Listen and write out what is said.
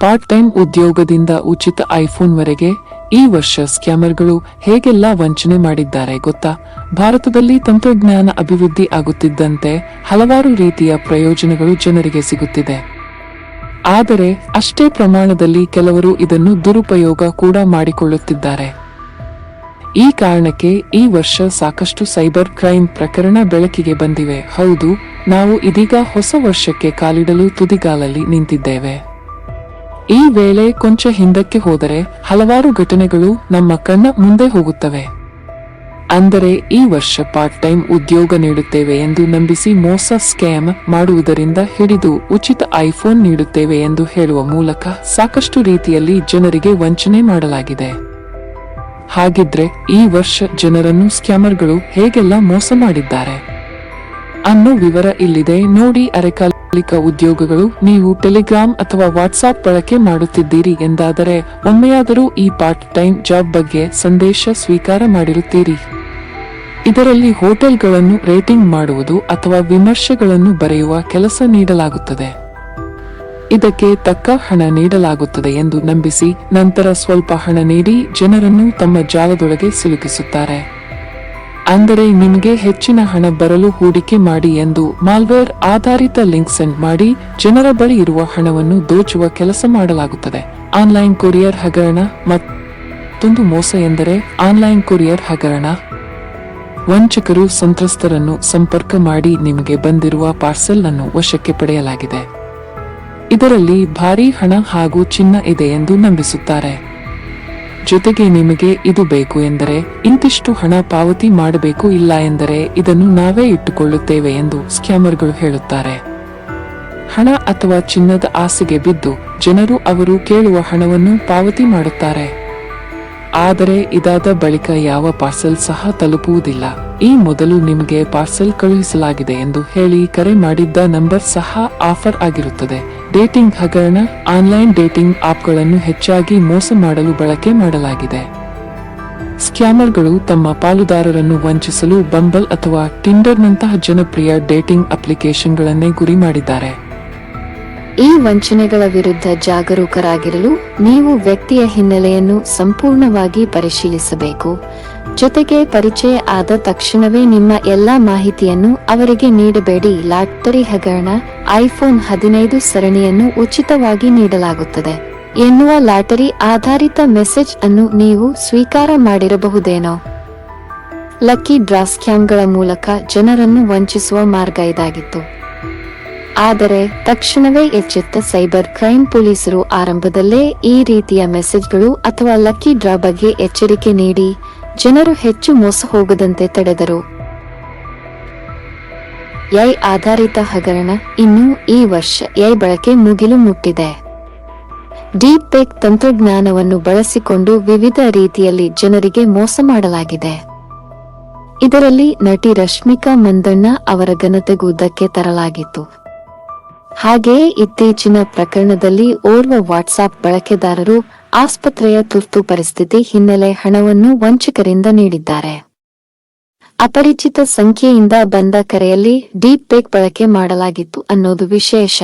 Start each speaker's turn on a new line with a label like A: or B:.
A: Part time ಉದ್ಯೋಗದಿಂದ ಉಚಿತ ಐಫೋನ್ವರೆಗೆ ಈ ವರ್ಷ ಸ್ಕ್ಯಾಮರ್ಗಳು ಹೇಗೆಲ್ಲ ವಂಚನೆ ಮಾಡಿದ್ದಾರೆ ಗೊತ್ತಾ? ಭಾರತದಲ್ಲಿ ತಂತ್ರಜ್ಞಾನ ಅಭಿವೃದ್ಧಿ ಆಗುತ್ತಿದ್ದಂತೆ ಹಲವಾರು ರೀತಿಯ ಪ್ರಯೋಜನಗಳು ಜನರಿಗೆ ಸಿಗುತ್ತಿದೆ. ಆದರೆ ಅಷ್ಟೇ ಪ್ರಮಾಣದಲ್ಲಿ ಕೆಲವರು ಇದನ್ನು ದುರುಪಯೋಗ ಕೂಡ ಮಾಡಿಕೊಳ್ಳುತ್ತಿದ್ದಾರೆ. ಈ ಕಾರಣಕ್ಕೆ ಈ ವರ್ಷ ಸಾಕಷ್ಟು ಸೈಬರ್ ಕ್ರೈಮ್ ಪ್ರಕರಣ ಬೆಳಕಿಗೆ ಬಂದಿವೆ. ಹೌದು, ನಾವು ಇದೀಗ ಹೊಸ ವರ್ಷಕ್ಕೆ ಕಾಲಿಡಲು ತುದಿಗಾಲಲ್ಲಿ ನಿಂತಿದ್ದೇವೆ. ಈ ವೇಳೆ ಕೊಂಚ ಹಿಂದಕ್ಕೆ ಹೋದರೆ ಹಲವಾರು ಘಟನೆಗಳು ನಮ್ಮ ಕಣ್ಣ ಮುಂದೆ ಹೋಗುತ್ತವೆ. ಅಂದರೆ ಈ ವರ್ಷ ಪಾರ್ಟ್ ಟೈಮ್ ಉದ್ಯೋಗ ನೀಡುತ್ತೇವೆ ಎಂದು ನಂಬಿಸಿ ಮೋಸ ಸ್ಕ್ಯಾಮ್ ಮಾಡುವುದರಿಂದ ಹಿಡಿದು ಉಚಿತ ಐಫೋನ್ ನೀಡುತ್ತೇವೆ ಎಂದು ಹೇಳುವ ಮೂಲಕ ಸಾಕಷ್ಟು ರೀತಿಯಲ್ಲಿ ಜನರಿಗೆ ವಂಚನೆ ಮಾಡಲಾಗಿದೆ. ಹಾಗಿದ್ರೆ ಈ ವರ್ಷ ಜನರನ್ನು ಸ್ಕ್ಯಾಮರ್ಗಳು ಹೇಗೆಲ್ಲ ಮೋಸ ಮಾಡಿದ್ದಾರೆ? ಅನ್ನೋ ವಿವರ ಇಲ್ಲಿದೆ. ನೋಡಿ ಅರೆಕಾಲಿಕ ಉದ್ಯೋಗಗಳು, ನೀವು ಟೆಲಿಗ್ರಾಮ್ ಅಥವಾ ವಾಟ್ಸ್ಆಪ್ ಬಳಕೆ ಮಾಡುತ್ತಿದ್ದೀರಿ ಎಂದಾದರೆ, ಒಮ್ಮೆಯಾದರೂ ಈ ಪಾರ್ಟ್ ಟೈಮ್ ಜಾಬ್ ಬಗ್ಗೆ ಸಂದೇಶ ಸ್ವೀಕಾರ ಮಾಡಿರುತ್ತೀರಿ. ಇದರಲ್ಲಿ ಹೋಟೆಲ್ಗಳನ್ನು ರೇಟಿಂಗ್ ಮಾಡುವುದು ಅಥವಾ ವಿಮರ್ಶೆಗಳನ್ನು ಬರೆಯುವ ಕೆಲಸ ನೀಡಲಾಗುತ್ತದೆ. ಇದಕ್ಕೆ ತಕ್ಕ ಹಣ ನೀಡಲಾಗುತ್ತದೆ ಎಂದು ನಂಬಿಸಿ, ನಂತರ ಸ್ವಲ್ಪ ಹಣ ನೀಡಿ ಜನರನ್ನು ತಮ್ಮ ಜಾಲದೊಳಗೆ ಸಿಲುಕಿಸುತ್ತಾರೆ. ಅಂದರೆ ನಿಮಗೆ ಹೆಚ್ಚಿನ ಹಣ ಬರಲು ಹೂಡಿಕೆ ಮಾಡಿ ಎಂದು ಮಾಲ್ವೇರ್ ಆಧಾರಿತ ಲಿಂಕ್ ಸೆಂಡ್ ಮಾಡಿ ಜನರ ಬಳಿ ಇರುವ ಹಣವನ್ನು ದೋಚುವ ಕೆಲಸ ಮಾಡಲಾಗುತ್ತದೆ. ಆನ್ಲೈನ್ ಕೊರಿಯರ್ ಹಗರಣ ಮತ್ತೊಂದು ಮೋಸ ಎಂದರೆ ಆನ್ಲೈನ್ ಕೊರಿಯರ್ ಹಗರಣ. ವಂಚಕರು ಸಂತ್ರಸ್ತರನ್ನು ಸಂಪರ್ಕ ಮಾಡಿ ನಿಮಗೆ ಬಂದಿರುವ ಪಾರ್ಸೆಲ್ ಅನ್ನು ವಶಕ್ಕೆ ಪಡೆಯಲಾಗಿದೆ. ಇದರಲ್ಲಿ ಭಾರೀ ಹಣ ಹಾಗೂ ಚಿನ್ನ ಇದೆ ಎಂದು ನಂಬಿಸುತ್ತಾರೆ. ಜೊತೆಗೆ ನಿಮಗೆ ಇದು ಬೇಕು ಎಂದರೆ ಇಂತಿಷ್ಟು ಹಣ ಪಾವತಿ ಮಾಡಬೇಕು ಇಲ್ಲ ಎಂದರೆ ಇದನ್ನು ನಾವೇ ಇಟ್ಟುಕೊಳ್ಳುತ್ತೇವೆ ಎಂದು ಸ್ಕ್ಯಾಮರ್ಗಳು ಹೇಳುತ್ತಾರೆ. ಹಣ ಅಥವಾ ಚಿನ್ನದ ಆಸೆಗೆ ಬಿದ್ದು ಜನರು ಅವರು ಕೇಳುವ ಹಣವನ್ನು ಪಾವತಿ ಮಾಡುತ್ತಾರೆ. ಆದರೆ ಇದಾದ ಬಳಿಕ ಯಾವ ಪಾರ್ಸೆಲ್ ಸಹ ತಲುಪುವುದಿಲ್ಲ. ಈ ಮೊದಲು ನಿಮಗೆ ಪಾರ್ಸೆಲ್ ಕಳುಹಿಸಲಾಗಿದೆ ಎಂದು ಹೇಳಿ ಕರೆ ಮಾಡಿದ್ದ ನಂಬರ್ ಸಹ ಆಫರ್ ಆಗಿರುತ್ತದೆ. ಡೇಟಿಂಗ್ ಹಗರಣ, ಆನ್ಲೈನ್ ಡೇಟಿಂಗ್ ಆಪ್ಗಳನ್ನು ಹೆಚ್ಚಾಗಿ ಮೋಸ ಮಾಡಲು ಬಳಕೆ ಮಾಡಲಾಗಿದೆ. ಸ್ಕ್ಯಾಮರ್ಗಳು ತಮ್ಮ ಪಾಲುದಾರರನ್ನು ವಂಚಿಸಲು ಬಂಬಲ್ ಅಥವಾ ಟಿಂಡರ್ನಂತಹ ಜನಪ್ರಿಯ ಡೇಟಿಂಗ್ ಅಪ್ಲಿಕೇಶನ್ಗಳನ್ನೇ ಗುರಿ ಮಾಡಿದ್ದಾರೆ.
B: ಈ ವಂಚನೆಗಳ ವಿರುದ್ಧ ಜಾಗರೂಕರಾಗಿರಲು ನೀವು ವ್ಯಕ್ತಿಯ ಹಿನ್ನೆಲೆಯನ್ನು ಸಂಪೂರ್ಣವಾಗಿ ಪರಿಶೀಲಿಸಬೇಕು. ಜೊತೆಗೆ ಪರಿಚಯ ಆದ ತಕ್ಷಣವೇ ನಿಮ್ಮ ಎಲ್ಲಾ ಮಾಹಿತಿಯನ್ನು ಅವರಿಗೆ ನೀಡಬೇಡಿ. ಲಾಟರಿ ಹಗರಣ ಐಫೋನ್ ಹದಿನೈದು ಸರಣಿಯನ್ನು ಉಚಿತವಾಗಿ ನೀಡಲಾಗುತ್ತದೆ. ಎನ್ನುವ ಲಾಟರಿ ಆಧಾರಿತ ಮೆಸೇಜ್ ಅನ್ನು ನೀವು ಸ್ವೀಕಾರ ಮಾಡಿರಬಹುದೇನೋ? ಲಕ್ಕಿ ಡ್ರಾ ಸ್ಕ್ಯಾಮ್ಗಳ ಮೂಲಕ ಜನರನ್ನು ವಂಚಿಸುವ ಮಾರ್ಗ ಇದಾಗಿತ್ತು. ಆದರೆ ತಕ್ಷಣವೇ ಎಚ್ಚೆತ್ತ ಸೈಬರ್ ಕ್ರೈಂ ಪೊಲೀಸರು ಆರಂಭದಲ್ಲೇ ಈ ರೀತಿಯ ಮೆಸೇಜ್ಗಳು ಅಥವಾ ಲಕ್ಕಿ ಡ್ರಾ ಬಗ್ಗೆ ಎಚ್ಚರಿಕೆ ನೀಡಿ ಜನರು ಹೆಚ್ಚು ಮೋಸ ಹೋಗದಂತೆ ತಡೆದರು. ಎಐ ಆಧಾರಿತ ಹಗರಣ ಇನ್ನು ಈ ವರ್ಷ ಎಐ ಬಳಕೆ ಮುಗಿಲು ಮುಟ್ಟಿದೆ. ಡೀಪ್ ಪೇಕ್ ತಂತ್ರಜ್ಞಾನವನ್ನು ಬಳಸಿಕೊಂಡು ವಿವಿಧ ರೀತಿಯಲ್ಲಿ ಜನರಿಗೆ ಮೋಸ ಮಾಡಲಾಗಿದೆ. ಇದರಲ್ಲಿ ನಟಿ ರಶ್ಮಿಕಾ ಮಂದಣ್ಣ ಅವರ ಘನತೆಗೂ ಧಕ್ಕೆ ತರಲಾಗಿತ್ತು. ಹಾಗೆಯೇ ಇತ್ತೀಚಿನ ಪ್ರಕರಣದಲ್ಲಿ ಓರ್ವ ವಾಟ್ಸಾಪ್ ಬಳಕೆದಾರರು ಆಸ್ಪತ್ರೆಯ ತುರ್ತು ಪರಿಸ್ಥಿತಿ ಹಿನ್ನೆಲೆ ಹಣವನ್ನು ವಂಚಕರಿಂದ ನೀಡಿದ್ದಾರೆ. ಅಪರಿಚಿತ ಸಂಖ್ಯೆಯಿಂದ ಬಂದ ಕರೆಯಲ್ಲಿ ಡೀಪ್ ಪೇಕ್ ಬಳಕೆ ಮಾಡಲಾಗಿತ್ತು ಅನ್ನೋದು ವಿಶೇಷ.